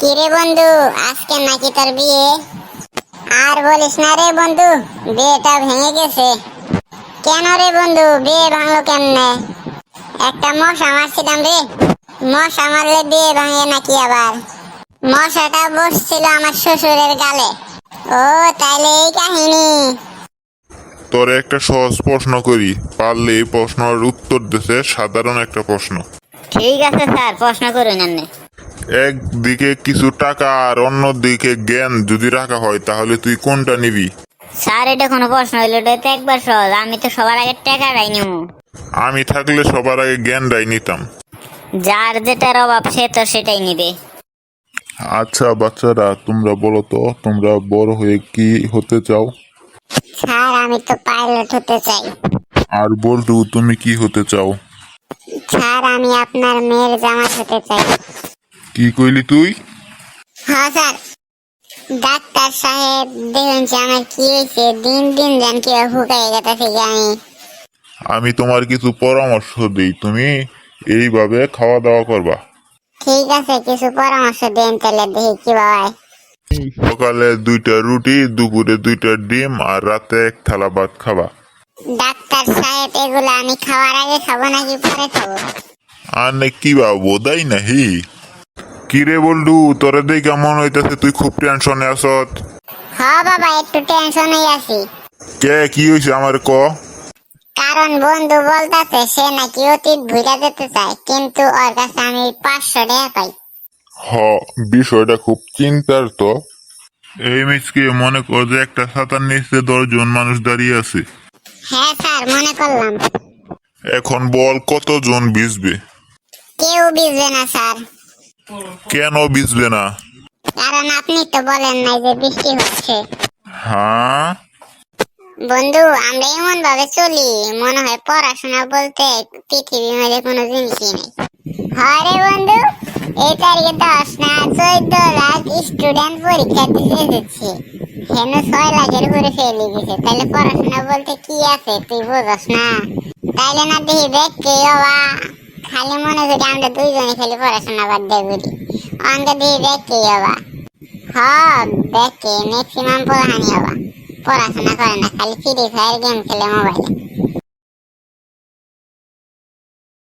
কিরে বন্ধু আজকে নাকি তোর বিয়ে? আর বলিস না রে বন্ধু বিয়েটা ভেঙে গেছে। কেন রে বন্ধু বিয়ে ভাঙলো কেমনে? একটা মশা মারছিলাম রে। মশা মারলে বিয়ে ভাঙে নাকি আবার? মশাটা বসছিল আমার শ্বশুরের গালে। ও তাইলে এই কাহিনী। তোর একটা সহজ প্রশ্ন করি পারলে এই প্রশ্নের উত্তর দিতে সাধারণ একটা প্রশ্ন। ঠিক আছে স্যার প্রশ্ন করুন এমনি একদিকে কিছু টাকা আর অন্যদিকে জ্ঞান যদি রাখা হয় তাহলে তুই কোনটা নিবি? স্যার এটা কোনো প্রশ্ন হইল এটা তো একবার সহজ। আমি তো সবার আগে টাকাটাই নিব আমি থাকলে সবার আগে জ্ঞানটাই নিতাম। যার যেটার অভাব সে তো সেটাই নিবে। আচ্ছা বাচ্চারা তোমরা বলো তো তোমরা বড় হয়ে কি হতে চাও? স্যার আমি তো পাইলট হতে চাই। আর বল্টু তুমি কি হতে চাও? স্যার আমি আপনার মেয়ের জামাই হতে চাই। কি কইলি তুই? হ্যাঁ স্যার। ডাক্তার সাহেব দেখুন যে আমার কি হয়েছে। দিন দিন জান কি হুকাই গেছে আমি। আমি তোমার কিছু পরামর্শ দিই তুমি এইভাবে খাওয়া দাওয়া করবা। ঠিক আছে কিছু পরামর্শ দেন তাহলে দেখি কি বাবাই সকালে দুইটা রুটি দুপুরে দুইটা ডিম আর রাতে এক থালা ভাত খাবা। ডাক্তার সাহেব এগুলো আমি খাওয়ার আগে খাব নাকি পরে খাব? আর নে কি বা বোধাই নাহি। কিরে বলডু তোরে দেখে কেমন হইতাছে? তুই খুব টেনশনে আছত। হ্যাঁ বাবা একটু টেনশনেই আছি। কে কি হয়েছে আমার ক? কারণ বন্ধু বলতাছে সে নাকি অতীত ভুলে যেতে চায় কিন্তু ওর কাছে আমি পাঁচশো টাকা পাই। হ বিষয়টা খুব চিন্তার তো। এই মিসকে মনে কর যে একটা ছাতার নিচে দশজন মানুষ দাঁড়িয়ে আছে। হ্যাঁ স্যার মনে করলাম। এখন বল কতজন ভিজবে? কেউ বুঝবে না স্যার। কেন ভিজবে না? কারণ আপনি তো বলেন নাই যে বৃষ্টি হচ্ছে। হ্যাঁ? বন্ধু আমরা এমন ভাবে চলি মনে হয় পড়াশোনা বলতে পৃথিবীর মধ্যে কোনো জিনিসই নেই। হরে বন্ধু এই তারিখে দশ না চোদ্দ লাখ স্টুডেন্ট পরীক্ষা দিতে এসেছে। হেন ছয় লাখের উপরে ফেলে দিছে তাহলে পড়াশোনা বলতে কি আছে তুই বোঝস না। তাইলে না দেখি দেখ কে বাবা খালি মনে করি আমরা দুইজনে খালি পড়াশোনা বাদ দিয়ে করি আমরা দেখি দেখ বাবা হ দেখি ম্যাক্সিমাম পড়াহানি বাবা পড়াশোনা করে না, খালি ফ্রি ফায়ার গেম খেলে মোবাইলে